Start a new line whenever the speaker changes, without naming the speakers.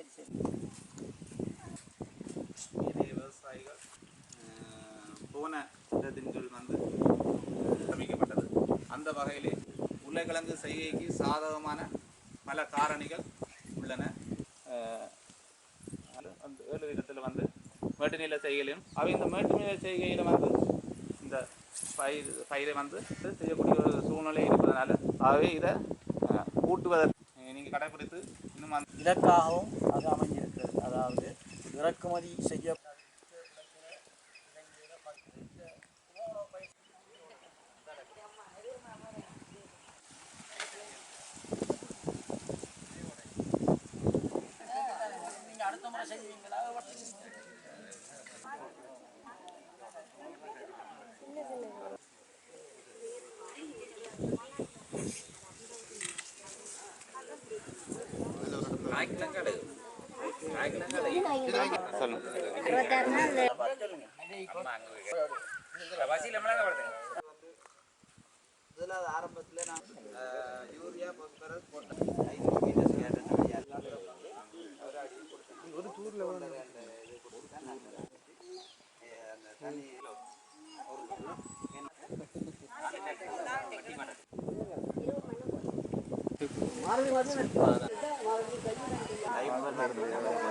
சரி சரி ஏனைய விவசாயிகள் போன திட்டத்தின் வந்து அமைக்கப்பட்டது அந்த வகையிலே உருளைக்கிழங்கு செய்கைக்கு சாதகமான பல காரணிகள் உள்ளன. அந்த ஏழு விதத்தில் வந்து மேட்டு நில செய்கையிலும் அவை இந்த மேட்டு நில செய்கையில் வந்து இந்த பயிர் பயிரை வந்து செய்யக்கூடிய ஒரு சூழ்நிலை இருப்பதனால அவை இதை கூட்டுவதற்கு நீங்கள் கடைபிடித்து
இலக்காகவும் அது அமைஞ்சிருக்கிறது அதாவது இறக்குமதி செய்ய
அடுத்த முறை செய்வீங்க. ஆரம்பத்தில் நான் யூரியா பாஸ்பரஸ் போட்டேன் ஐந்து மீட்டர் கேட்டேன் எல்லாத்தையும் ஒரு அடி கொடுத்தேன் ஒரு தூரில் அந்த இது கொடுத்தேன் நான் அஹ், மாறி மாறி ஒரு